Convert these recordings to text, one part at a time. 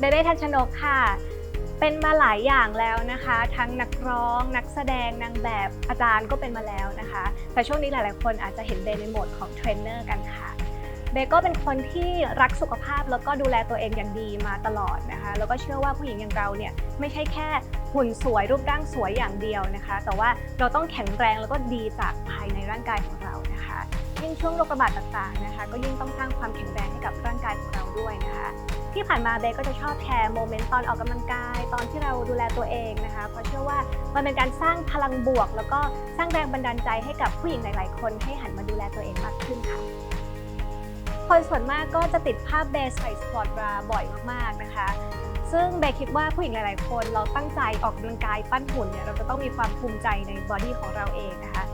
เบเบ้ทันชนกค่ะ เป็นมาหลายอย่างแล้วนะคะ ทั้งนักร้อง นักแสดงนางแบบอาจารย์ก็เป็นมาแล้วนะคะ แต่ช่วงนี้หลาย ๆ คนอาจจะเห็นเบในโหมดของเทรนเนอร์กันค่ะเบก็เป็นคนที่รักสุขภาพแล้วก็ดูแลตัวเองอย่างดีมาตลอดนะคะ แล้วก็เชื่อว่าผู้หญิงอย่างเราเนี่ยไม่ใช่แค่หุ่นสวยรูปร่างสวยอย่างเดียวนะคะ แต่ว่าเราต้องแข็งแรงแล้วก็ดีจากภายในร่างกายของเรานะคะ ยิ่งช่วงโรคระบาดต่างๆนะคะ ก็ยิ่งต้องสร้างความแข็งแรงให้กับร่างกายของเราด้วยนะคะ ที่ผ่านมาเบย์ก็จะชอบแชร์โมเมนต์ตอนออกกำลังกาย ตอนที่เราดูแลตัวเองนะคะ เพราะเชื่อว่ามันเป็นการสร้างพลังบวก แล้วก็สร้างแรงบันดาลใจให้กับผู้หญิงหลาย ๆ คนให้หันมาดูแลตัวเองมากขึ้นค่ะคนส่วนมากก็จะติดภาพเบย์ใส่สปอร์ตบราบ่อยมาก ๆ นะคะซึ่งเบย์คิดว่าผู้หญิงหลาย ๆ คนเราตั้งใจออกกำลังกายปั้นหุ่นเนี่ยเราจะต้องมีความภูมิใจในบอดี้ของเราเองนะคะ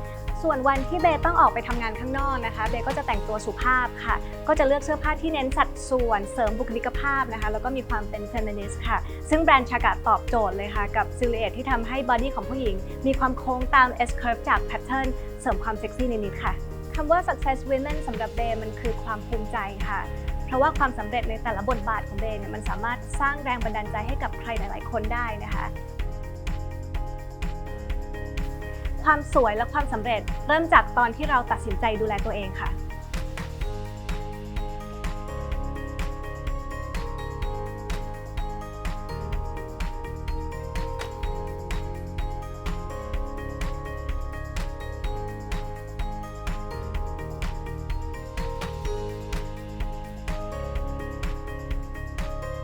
ส่วนวันที่เบย์ต้องออกไปทำงานข้างนอกนะคะ เบย์ก็จะแต่งตัวสุภาพค่ะ ก็จะเลือกเสื้อผ้าที่เน้นสัดส่วนเสริมบุคลิกภาพนะคะ แล้วก็มีความเป็นเฟมินิสต์ค่ะ ซึ่งแบรนด์ชากะตอบโจทย์เลยค่ะ กับซิลูเอทที่ทำให้บอดี้ของผู้หญิง มีความโค้งตาม S curve จากแพทเทิร์นเสริมความเซ็กซี่นิดๆค่ะคำว่า success women สำหรับเบย์มันคือความภูมิใจค่ะเพราะว่าความสำเร็จในแต่ละบทบาทของเบย์เนี่ยมันสามารถสร้างแรงบันดาลใจให้กับใครหลาย ๆ คนได้นะคะ ความสวยและความสำเร็จ เริ่มจากตอนที่เราตัดสินใจดูแลตัวเองค่ะ